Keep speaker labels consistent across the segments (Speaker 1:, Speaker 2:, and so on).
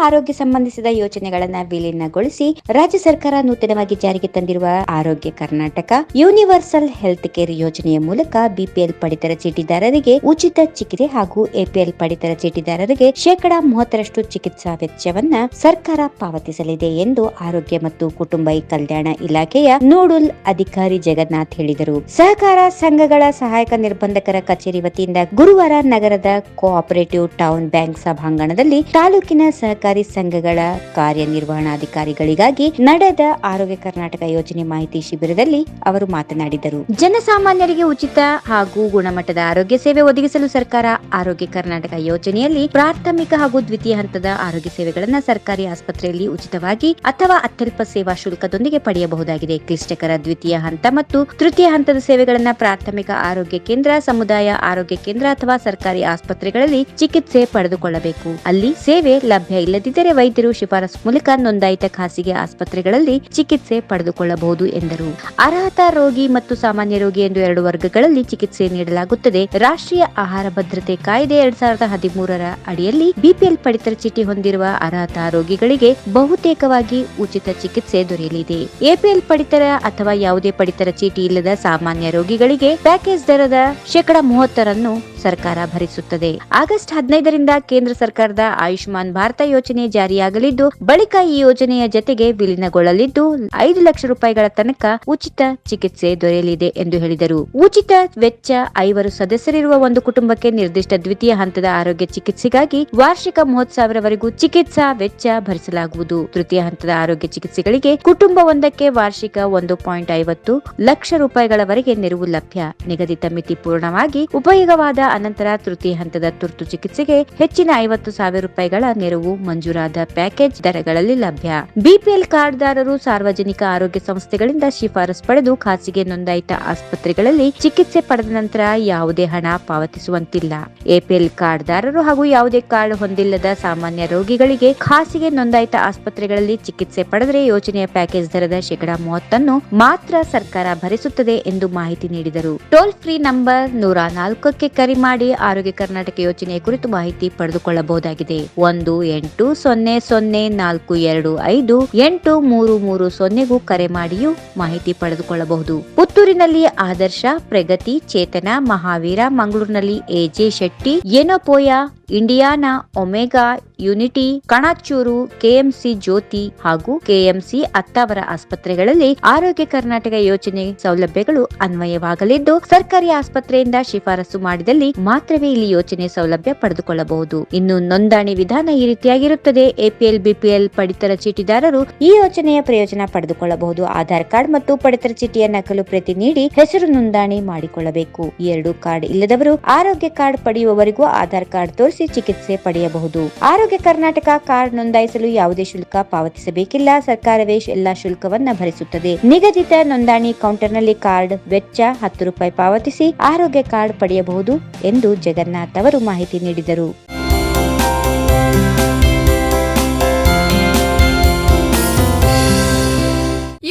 Speaker 1: ಆರೋಗ್ಯ ಸಂಬಂಧಿಸಿದ ಯೋಜನೆಗಳನ್ನ ವಿಲೀನಗೊಳಿಸಿ ರಾಜ್ಯ ಸರ್ಕಾರ ನೂತನವಾಗಿ ಜಾರಿಗೆ ತಂದಿರುವ ಆರೋಗ್ಯ ಕರ್ನಾಟಕ ಯೂನಿವರ್ಸಲ್ ಹೆಲ್ತ್ ಕೇರ್ ಯೋಜನೆಯ ಮೂಲಕ ಬಿಪಿಎಲ್ ಪಡಿತರ ಚೀಟಿದಾರರಿಗೆ ಉಚಿತ ಚಿಕಿತ್ಸೆ ಹಾಗೂ ಎಪಿಎಲ್ ಪಡಿತರ ಚೀಟಿದಾರರಿಗೆ ಶೇಕಡಾ ಮೂವತ್ತರಷ್ಟು ಚಿಕಿತ್ಸಾ ವೆಚ್ಚವನ್ನ ಸರ್ಕಾರ ಪಾವತಿಸಲಿದೆ ಎಂದು ಆರೋಗ್ಯ ಮತ್ತು ಕುಟುಂಬ ಕಲ್ಯಾಣ ಇಲಾಖೆಯ ನೋಡಲ್ ಅಧಿಕಾರಿ ಜಗನ್ನಾಥ್ ಹೇಳಿದರು. ಸಹಕಾರ ಸಂಘಗಳ ಸಹಾಯಕ ನಿರ್ಬಂಧಕರ ಕಚೇರಿ ವತಿಯಿಂದ ಗುರುವಾರ ನಗರದ ಕೋಆಪರೇಟಿವ್ ಟೌನ್ ಬ್ಯಾಂಕ್ ಸಭಾಂಗಣದಲ್ಲಿ ತಾಲೂಕಿನ ಸಹಕಾರಿ ಸಂಘಗಳ ಕಾರ್ಯನಿರ್ವಹಣಾಧಿಕಾರಿಗಳಿಗಾಗಿ ನಡೆದ ಆರೋಗ್ಯ ಕರ್ನಾಟಕ ಯೋಜನೆ ಮಾಹಿತಿ ಶಿಬಿರದಲ್ಲಿ ಅವರು ಮಾತನಾಡಿದರು. ಜನಸಾಮಾನ್ಯರಿಗೆ ಉಚಿತ ಹಾಗೂ ಗುಣಮಟ್ಟದ ಆರೋಗ್ಯ ಸೇವೆ ಒದಗಿಸಲು ಸರ್ಕಾರ ಆರೋಗ್ಯ ಕರ್ನಾಟಕ ಯೋಜನೆಯಲ್ಲಿ ಪ್ರಾಥಮಿಕ ಹಾಗೂ ದ್ವಿತೀಯ ಹಂತದ ಆರೋಗ್ಯ ಸೇವೆಗಳನ್ನು ಸರ್ಕಾರಿ ಆಸ್ಪತ್ರೆಯಲ್ಲಿ ಉಚಿತವಾಗಿ ಅಥವಾ ಅತ್ಯಲ್ಪ ಸೇವಾ ಶುಲ್ಕದೊಂದಿಗೆ ಪಡೆಯಬಹುದಾಗಿದೆ. ಕ್ಲಿಷ್ಟಕರ ದ್ವಿತೀಯ ಹಂತ ಮತ್ತು ತೃತೀಯ ಹಂತದ ಸೇವೆಗಳನ್ನು ಪ್ರಾಥಮಿಕ ಆರೋಗ್ಯ ಕೇಂದ್ರ, ಸಮುದಾಯ ಆರೋಗ್ಯ ಕೇಂದ್ರ ಅಥವಾ ಸರ್ಕಾರಿ ಆಸ್ಪತ್ರೆಗಳಲ್ಲಿ ಚಿಕಿತ್ಸೆ ಪಡೆದುಕೊಳ್ಳಬೇಕು. ಅಲ್ಲಿ ಸೇವೆ ಲಭ್ಯ ಇಲ್ಲದಿದ್ದರೆ ವೈದ್ಯರು ಶಿಫಾರಸು ಮೂಲಕ ನೋಂದಾಯಿತ ಖಾಸಗಿ ಆಸ್ಪತ್ರೆಗಳಲ್ಲಿ ಚಿಕಿತ್ಸೆ ಪಡೆದುಕೊಳ್ಳಬಹುದು ಎಂದರು. ಅರ್ಹತಾ ರೋಗಿ ಮತ್ತು ಸಾಮಾನ್ಯ ರೋಗಿ ಎಂದು ಎರಡು ವರ್ಗಗಳಲ್ಲಿ ಚಿಕಿತ್ಸೆ ನೀಡಲಾಗುತ್ತದೆ. ರಾಷ್ಟ್ರೀಯ ಆಹಾರ ಭದ್ರತೆ ಕಾಯ್ದೆ ಎರಡ್ ಸಾವಿರದ ಹದಿಮೂರರ ಅಡಿಯಲ್ಲಿ ಬಿಪಿಎಲ್ ಪಡಿತರ ಚೀಟಿ ಹೊಂದಿರುವ ಅರ್ಹತಾ ರೋಗಿಗಳಿಗೆ ಬಹುತೇಕವಾಗಿ ಉಚಿತ ಚಿಕಿತ್ಸೆ ದೊರೆಯಲಿದೆ. ಎಪಿಎಲ್ ಪಡಿತರ ಅಥವಾ ಯಾವುದೇ ಪಡಿತರ ಚೀಟಿ ಇಲ್ಲದ ಸಾಮಾನ್ಯ ರೋಗಿಗಳಿಗೆ ಪ್ಯಾಕೇಜ್ ದರದ ಶೇಕಡ ಮೂವತ್ತರನ್ನು ಸರ್ಕಾರ ಭರಿಸುತ್ತದೆ. ಆಗಸ್ಟ್ ಹದಿನೈದರಿಂದ ಕೇಂದ್ರ ಸರ್ಕಾರದ ಆಯುಷ್ಮಾನ್ ಭಾರತ ಯೋಜನೆ ಜಾರಿಯಾಗಲಿದ್ದು, ಬಳಿಕ ಈ ಯೋಜನೆಯ ಜತೆಗೆ ವಿಲೀನಗೊಳ್ಳಲಿದ್ದು, ಐದು ಲಕ್ಷ ರೂಪಾಯಿಗಳ ತನಕ ಉಚಿತ ಚಿಕಿತ್ಸೆ ದೊರೆಯಲಿದೆ ಎಂದು ಹೇಳಿದರು. ಉಚಿತ ವೆಚ್ಚ ಐವರು ಸದಸ್ಯರಿರುವ ಒಂದು ಕುಟುಂಬಕ್ಕೆ ನಿರ್ದಿಷ್ಟ ದ್ವಿತೀಯ ಹಂತದ ಆರೋಗ್ಯ ಚಿಕಿತ್ಸೆಗಾಗಿ ವಾರ್ಷಿಕ ಮೂವತ್ತು ಸಾವಿರವರೆಗೂ ಚಿಕಿತ್ಸಾ ವೆಚ್ಚ ಭರಿಸಲಾಗುವುದು. ತೃತೀಯ ಹಂತದ ಆರೋಗ್ಯ ಚಿಕಿತ್ಸೆಗಳಿಗೆ ಕುಟುಂಬವೊಂದಕ್ಕೆ ವಾರ್ಷಿಕ ಒಂದು ಪಾಯಿಂಟ್ ಐವತ್ತು ಲಕ್ಷ ರೂಪಾಯಿಗಳವರೆಗೆ ನೆರವು ಲಭ್ಯ. ನಿಗದಿತ ಮಿತಿ ಪೂರ್ಣವಾಗಿ ಉಪಯೋಗವಾದ ಅನಂತರ ತೃತೀಯ ಹಂತದ ತುರ್ತು ಚಿಕಿತ್ಸೆಗೆ ಹೆಚ್ಚಿನ ಐವತ್ತು ಸಾವಿರ ರೂಪಾಯಿಗಳ ನೆರವು ಮಂಜೂರಾದ ಪ್ಯಾಕೇಜ್ ದರಗಳಲ್ಲಿ ಲಭ್ಯ. ಬಿಪಿಎಲ್ ಕಾರ್ಡ್ದಾರರು ಸಾರ್ವಜನಿಕ ಆರೋಗ್ಯ ಸಂಸ್ಥೆಗಳಿಂದ ಶಿಫಾರಸು ಪಡೆದು ಖಾಸಗಿ ನೋಂದಾಯಿತ ಆಸ್ಪತ್ರೆಗಳಲ್ಲಿ ಚಿಕಿತ್ಸೆ ಪಡೆದ ನಂತರ ಯಾವುದೇ ಹಣ ಪಾವತಿಸುವಂತಿಲ್ಲ. ಎಪಿಎಲ್ ಕಾರ್ಡ್ದಾರರು ಹಾಗೂ ಯಾವುದೇ ಕಾರ್ಡ್ ಹೊಂದಿಲ್ಲದ ಸಾಮಾನ್ಯ ರೋಗಿಗಳಿಗೆ ಖಾಸಗಿ ನೋಂದಾಯಿತ ಆಸ್ಪತ್ರೆಗಳಲ್ಲಿ ಚಿಕಿತ್ಸೆ ಪಡೆದರೆ ಯೋಜನೆಯ ಪ್ಯಾಕೇಜ್ ದರದ ಶೇಕಡಾ ಮೂವತ್ತನ್ನು ಮಾತ್ರ ಸರ್ಕಾರ ಭರಿಸುತ್ತದೆ ಎಂದು ಮಾಹಿತಿ ನೀಡಿದರು. ಟೋಲ್ ಫ್ರೀ ನಂಬರ್ ನೂರ ನಾಲ್ಕಕ್ಕೆ ಕರೆ ಮಾಡಿ ಆರೋಗ್ಯ ಕರ್ನಾಟಕ ಯೋಜನೆಯ ಕುರಿತು ಮಾಹಿತಿ ಪಡೆದುಕೊಳ್ಳಬಹುದಾಗಿದೆ. ಒಂದು ಎಂಟು ಸೊನ್ನೆ ಸೊನ್ನೆ ನಾಲ್ಕು ಎರಡು ಐದು ಎಂಟು ಮೂರು ಮೂರು ಸೊನ್ನೆಗೂ ಕರೆ ಮಾಡಿಯೂ ಮಾಹಿತಿ ಪಡೆದುಕೊಳ್ಳಬಹುದು. ಪುತ್ತೂರಿನಲ್ಲಿ ಆದರ್ಶ, ಪ್ರಗತಿ, ಚೇತನ, ಮಹಾವೀರ, ಮಂಗಳೂರಿನಲ್ಲಿ AJ Shetty, Yenepoya Indiana Omega, Unity, Kanachur, KMC Jyothi ಹಾಗೂ ಕೆಎಂಸಿ ಅತ್ತಾವರ ಆಸ್ಪತ್ರೆಗಳಲ್ಲಿ ಆರೋಗ್ಯ ಕರ್ನಾಟಕ ಯೋಜನೆ ಸೌಲಭ್ಯಗಳು ಅನ್ವಯವಾಗಲಿದ್ದು, ಸರ್ಕಾರಿ ಆಸ್ಪತ್ರೆಯಿಂದ ಶಿಫಾರಸು ಮಾಡಿದಲ್ಲಿ ಮಾತ್ರವೇ ಇಲ್ಲಿ ಯೋಜನೆ ಸೌಲಭ್ಯ ಪಡೆದುಕೊಳ್ಳಬಹುದು. ಇನ್ನು ನೋಂದಣಿ ವಿಧಾನ ಈ ರೀತಿಯಾಗಿರುತ್ತದೆ. ಎಪಿಎಲ್ ಬಿಪಿಎಲ್ ಪಡಿತರ ಚೀಟಿದಾರರು ಈ ಯೋಜನೆಯ ಪ್ರಯೋಜನ ಪಡೆದುಕೊಳ್ಳಬಹುದು. ಆಧಾರ್ ಕಾರ್ಡ್ ಮತ್ತು ಪಡಿತರ ಚೀಟಿಯ ನಕಲು ಪ್ರತಿ ನೀಡಿ ಹೆಸರು ನೋಂದಣಿ ಮಾಡಿಕೊಳ್ಳಬೇಕು. ಎರಡು ಕಾರ್ಡ್ ಇಲ್ಲದವರು ಆರೋಗ್ಯ ಕಾರ್ಡ್ ಪಡೆಯುವವರೆಗೂ ಆಧಾರ್ ಕಾರ್ಡ್ ತೋರಿಸಿ ಚಿಕಿತ್ಸೆ ಪಡೆಯಬಹುದು. ಆರೋಗ್ಯ ಕರ್ನಾಟಕ ಕಾರ್ಡ್ ನೋಂದಾಯಿಸಲು ಯಾವುದೇ ಶುಲ್ಕ ಪಾವತಿಸಬೇಕಿಲ್ಲ. ಸರ್ಕಾರವೇ ಎಲ್ಲಾ ಶುಲ್ಕವನ್ನ ಭರಿಸುತ್ತದೆ. ನಿಗದಿತ ನೋಂದಣಿ ಕೌಂಟರ್ನಲ್ಲಿ ಕಾರ್ಡ್ ವೆಚ್ಚ ಹತ್ತು ರೂಪಾಯಿ ಪಾವತಿಸಿ ಆರೋಗ್ಯ ಕಾರ್ಡ್ ಪಡೆಯಬಹುದು ಎಂದು ಜಗನ್ನಾಥ್ ಅವರು ಮಾಹಿತಿ ನೀಡಿದರು.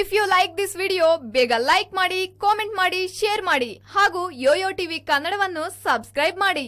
Speaker 2: If you like this video ಬೇಗ ಲೈಕ್ ಮಾಡಿ ಕಾಮೆಂಟ್ ಮಾಡಿ ಶೇರ್ ಮಾಡಿ ಹಾಗೂ ಯೋಯೋ ಟಿವಿ ಕನ್ನಡವನ್ನು ಸಬ್ಸ್ಕ್ರೈಬ್ ಮಾಡಿ.